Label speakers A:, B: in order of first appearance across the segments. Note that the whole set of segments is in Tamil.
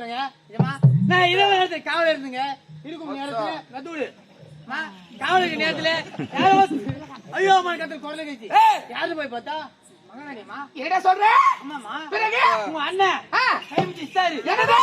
A: வரேங்க நான் இரவு நேரத்தில் காவல் இருந்துங்க. இருக்கும் நேரத்துல நடுவுல. காவலுக்கு நேரத்துல ஐயோ அம்மா கத்து குழந்தை கட்சி யாரு போய் பார்த்தா என்ன
B: சொல்றேன்
A: உங்க அண்ணன்.
B: என்னது?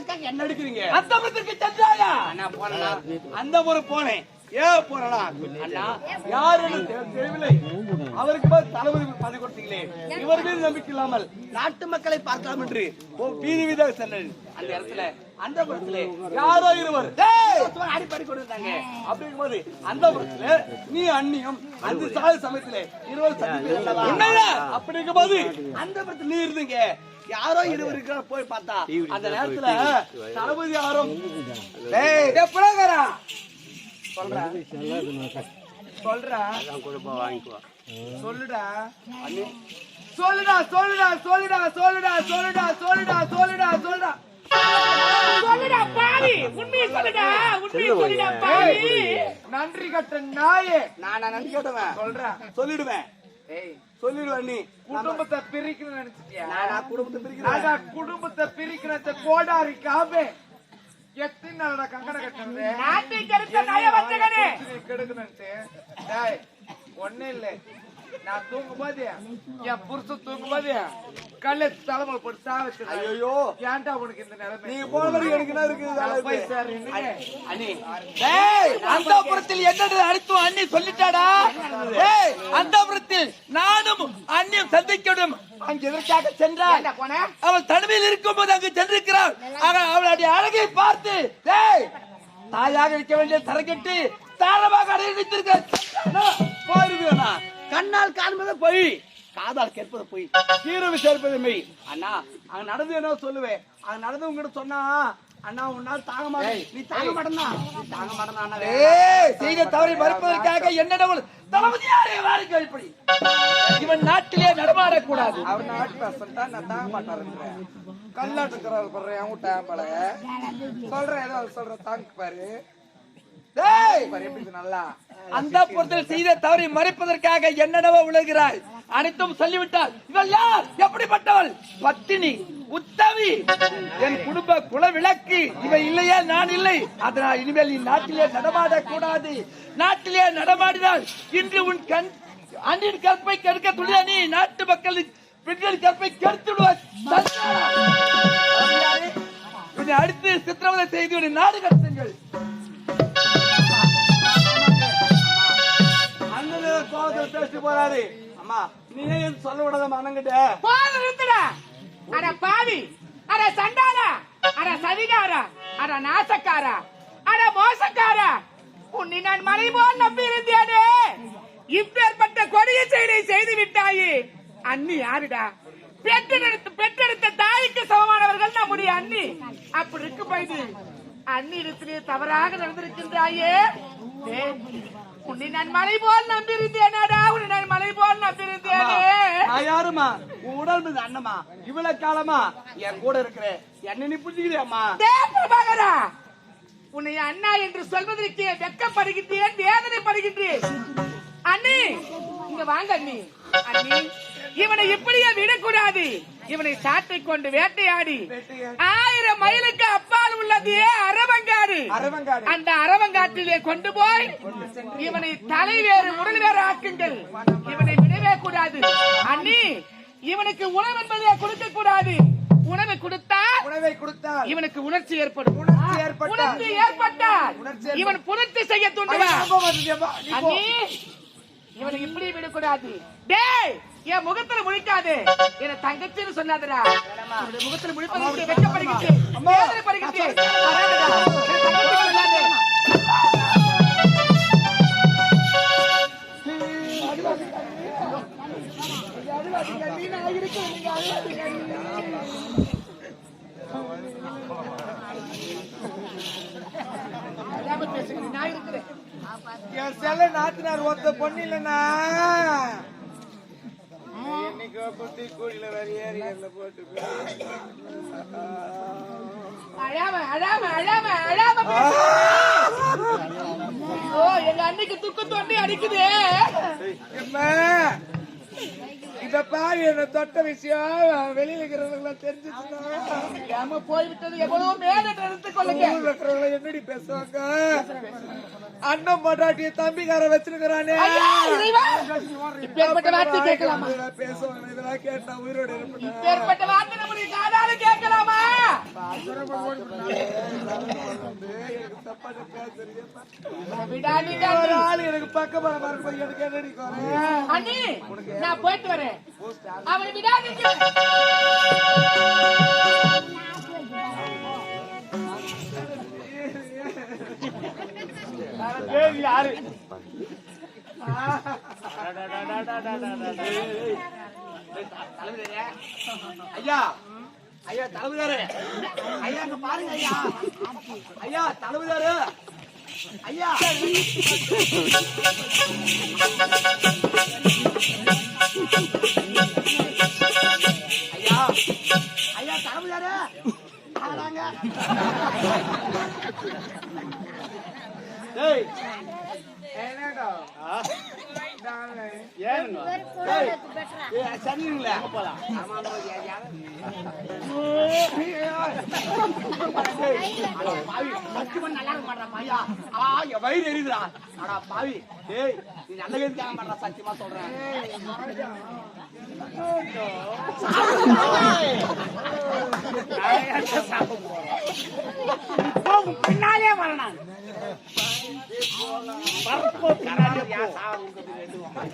B: எதற்காக என்ன எடுக்கிறீங்க? அந்த புறத்திற்கு சென்றாயா? நான் போனேனா அந்த புறம் போனேன். ஏன் போறா அண்ணா. யார் என்று தெ- தெரியவில்லை. அவருக்கு தளபதி பதவி கொடுத்தீங்களே. இவர் மீது நம்பிக்கை இல்லாமல் நாட்டு மக்களை பார்க்கலாம் என்று வீதி வீதாக சென்றேன். அந்த இடத்துல அந்த புறத்திலே யாரோ இருவர். அடிப்படை கொடுத்தாங்க. அப்படி இருக்கும்போது அந்த புறத்துல நீ அந்நியம் அந்த சாதி சமயத்திலே இருவர் சந்திப்பு அப்படி இருக்கும்போது அந்த புறத்துல நீ இருந்தீங்க. யாரோ இருவர் இருக்கிற போய் பார்த்தா? அந்த நேரத்துல தளபதி யாரும் டேய் டேய் புலகரா சொல்றா. சொல்றா. சொல்லுடா. சொல்லுடா சொல்லுடா சொல்லுடா சொல்லுடா சொல்லுடா சொல்லுடா சொல்லுடா சொல்லுடா.
C: சொல்லுடா பாவி. உண்மையை சொல்லுடா உண்மையை சொல்லுடா பாவி.
B: நன்றி கட்ட நாயே. நான் நன்றி கட்டவன். சொல்றேன் சொல்லிடுவேன். ஏய் சொல்லிடுவா நீ.
C: குடும்பத்தை பிரிக்கணும் நினைச்சிட்டியா?
B: குடும்பத்தை பிரிக்கிறேன்.
C: கோடாரி காவே.
D: எத்தனை நாளோட கங்கட கட்டுறது
C: நாட்டுக்கு இருக்க நய வந்தகனே
D: கெடுக்கணும்ட்டு? டேய் ஒண்ணே இல்ல. நான் தூங்கும்போது என் புருஷன் போட்டு சாவச்சு ஐயோ ஏன்டா உனக்கு இந்த நிலைமை? நீ போன என்ன இருக்குது
E: அண்ணி டேய் அந்த புறத்தில் அண்ணி சொல்லிட்டாடா? அந்த புறத்தில் நான் அண்ணியும் சந்திக்கணும் அங்கு எதற்காக சென்றார் அவள் தனிமையில் இருக்கும்போது அங்கு சென்றிருக்கிறாள். அவளுடைய அழகை பார்த்து தாயாக இருக்க வேண்டிய தரக்கெட்டு தாரமாக போயிருவேனா கண்ணால் காண்பது பொய் காதால் கேட்பது பொய் கீரை விசாரிப்பது மெய். அண்ணா அங்க நடந்து என்ன சொல்லுவேன் அங்க நடந்து உங்ககிட்ட சொன்னா அண்ணா உன்னால் தாங்க மாட்டேன். நீ தாங்க மாட்டேன்னா? தாங்க மாட்டேன்னா செய்த தவறை மறுப்பதற்காக என்னிடம் தளபதியாரே வாரி கேள்வி? இவன் நாட்டிலே நடமாடக்கூடாது.
D: அவர் நாட்டு பேசுறா நான் தாங்க மாட்டாருன்றேன். கல்லாட்டுக்கிறாரு என் வீட்டு ஆம்பளை சொல்றேன் ஏதோ சொல்றேன் தாங்க பாரு. நல்லா
E: அந்த புறத்தில் செய்த தவறை மறைப்பதற்காக என்னென்னவோ உலகிறாள் அனைத்தும் சொல்லிவிட்டாள் இவள் யார் எப்படிப்பட்டவள் பத்தினி உத்தவி என் குடும்ப குல விளக்கு இவ இல்லையா நான் இல்லை அதனால் இனிமேல் நீ நாட்டிலே நடமாட கூடாது நாட்டிலே நடமாடினால் இன்று உன் கண் அன்றின் கற்பை கெடுக்க துணியா நீ நாட்டு மக்களின் பெண்கள் கற்பை கெடுத்து விடுவாய் உன்னை அடுத்து சித்திரவதை செய்து உன்னை நாடு கடத்துங்கள் அண்ணன் கோபத்தில் போறாரு அம்மா நீ ஏன் சொல்ல விடாத மனங்கிட்ட
C: போது நிறுத்துடா. அட பாவி அட சண்டாரா அட சதிகாரா அட நாசக்காரா அட மோசக்காரா. உன்னை நான் மலை போல் நம்பி இருந்தேனே இப்பேற்பட்ட கொடிய செயலை செய்து விட்டாயே. அண்ணி யாருடா? பெற்றெடுத்து பெற்றெடுத்த தாய்க்கு சமமானவர்கள் நம்முடைய அண்ணி. அப்படி இருக்கு பைது அண்ணி இடத்திலே தவறாக நடந்திருக்கின்றாயே. உன்னை நான் மலை போல் நம்பியிருந்தேனடா உன்னை நான் மலை போல் நம்பியிருந்தேனே.
E: யாருமா உடல் அண்ணமா இவ்வளவு காலமா என் கூட இருக்கிற என்ன நீ புரிஞ்சுக்கிறியாம்மா?
C: தேவபகரா உன்னை அண்ணா என்று சொல்வதற்கு வெக்கப்படுகின்றேன் வேதனைப்படுகின்றேன். அண்ணி இங்க வாங்க அண்ணி. அண்ணி இவனை இப்படியே விடக்கூடாது. இவனை சாட்டை கொண்டு வேட்டையாடி. ஆயிரம் மைலுக்கு அப்பால் உள்ளது அரவங்காடு. அந்த அரவங்காட்டிலே கொண்டு போய் இவனை தலை வேறு உடல் வேறு ஆக்குங்கள். இவனை விடவே கூடாது. அண்ணி இவனுக்கு உணவு என்பதை கொடுக்க கூடாது. உணவை கொடுத்தால்
D: உணவை கொடுத்தால்
C: இவனுக்கு உணர்ச்சி ஏற்படும்.
D: உணர்ச்சி ஏற்பட்டால்.
C: இவன் புணர்ச்சி செய்ய தூண்டுவான். இவனை இப்படி விடக்கூடாது. டேய் என் முகத்துல முழிக்காது. என தங்கச்சின்னு என்னுடைய முகத்துல சொல்லாதே. அழாம பேசுங்க நான் இருக்கிறேன்
D: என் செல்ல நாத்தினார் ஒத்த பொண்ணு இல்லைன்னா இன்னைக்கு புத்தி வேற ஏறி அதுல போட்டு
C: அழாம அழாம அழாம அழாம. ஓ எங்க அன்னைக்கு துக்கு தொண்டி அடிக்குது.
D: இத பாரு என்ன தொட்ட விஷயம். வெளியில இருக்கிறவங்க தெரிஞ்சுச்சுன்னா.
C: போய்விட்டது எவ்வளவு மேல நிறுத்திக் கொள்ளுங்க
D: என்னடி பேசுவாங்க? அண்ணன் பொண்டாட்டிய தம்பிக்கார வச்சிருக்கிறானே!
C: இப்பேற்பட்ட வார்த்தை கேட்கலாமா?
D: பேசுவாங்க இதெல்லாம் கேட்டா உயிரோட
C: இப்பேற்பட்ட வார்த்தை நம்முடைய காதால கேட்கலாமா?
D: எனக்கு பக்கமா வரும்போது எனக்கு என்னடி?
C: அண்ணி நான் போயிட்டு வரேன். அவனை விடாதீங்க.
E: யாரு ஐயா ஐயா தலைவிதாரு ஐயா அங்க பாருங்க ஐயா. ஐயா தலைவிதாரு ஐயா. ஐயா ஐயா தலைவிதாரு ஆளாங்க டேய்
D: என்னடா?
E: ஏனுங்க டேய் ஏய் சரிங்களா. போலாம்.
B: நல்லா இருக்க மாட்டா மாயா. ஆ, என் வயிறு எரியுதுடா. அட பாவி, டேய், நீ நல்ல கேட்க மாட்டா சத்தியமா சொல்றேன்.
C: பின்னாலே வரணும்
B: உம்மை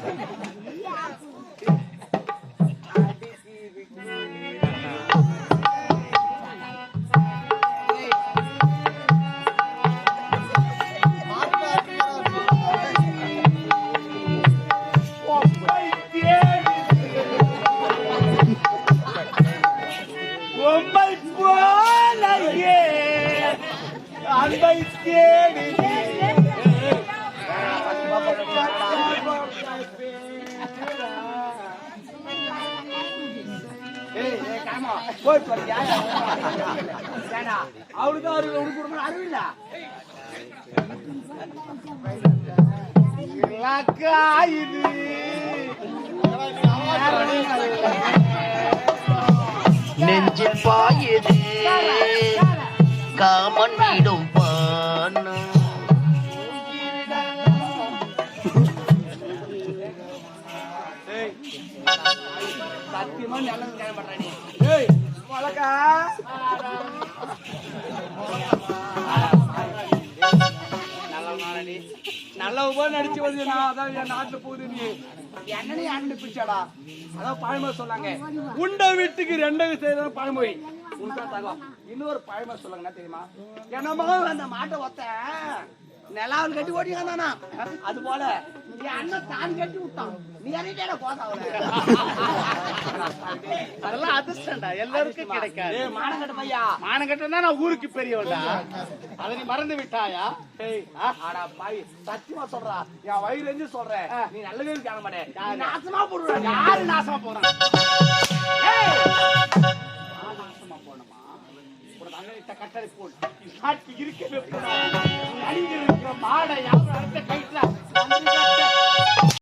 B: போய் அவளுக்கு அவருக்கு அறிவில்ல இது
F: நெஞ்சில் பாயுது. காமன் விடும் பானம்
B: சத்தியமா நல்லது கேட்க நல்லவ போல நடிச்சு வந்து நான் அதான் என் நாட்டுல போகுது நீ என்னன்னு யாருன்னு பிடிச்சாடா அதான் பழமொழி சொன்னாங்க உண்ட வீட்டுக்கு ரெண்டகு செய்த பழமொழி உண்டா தகம் இன்னொரு பழமொழி சொல்லுங்க தெரியுமா என்னமோ அந்த மாட்டை ஒத்த நிலாவில் கட்டி ஓட்டிக்கானா அது போல என் அண்ணன் தான் கட்டி விட்டான். நீ கோசாவல
A: அதெல்லாம் அதிர்ஷ்டம்டா. எல்லாருக்கும் கிடைக்காது.
B: மானங்கட்ட பையா?
A: மானம் கட்டா நான் ஊருக்கு பெரியவன்டா அதை நீ மறந்து விட்டாயா?
B: ஆடா பாய் சத்தியமா சொல்றா. என் வயிறு எரிஞ்சு சொல்றேன். நீ நல்லவே காண மாட்டேன் நாசமா போடுற.
A: யாரு நாசமா போறான்?
B: நாசமா போனமா
A: இருக்கிற மாடை யாரும் அடுத்த கயிற்ற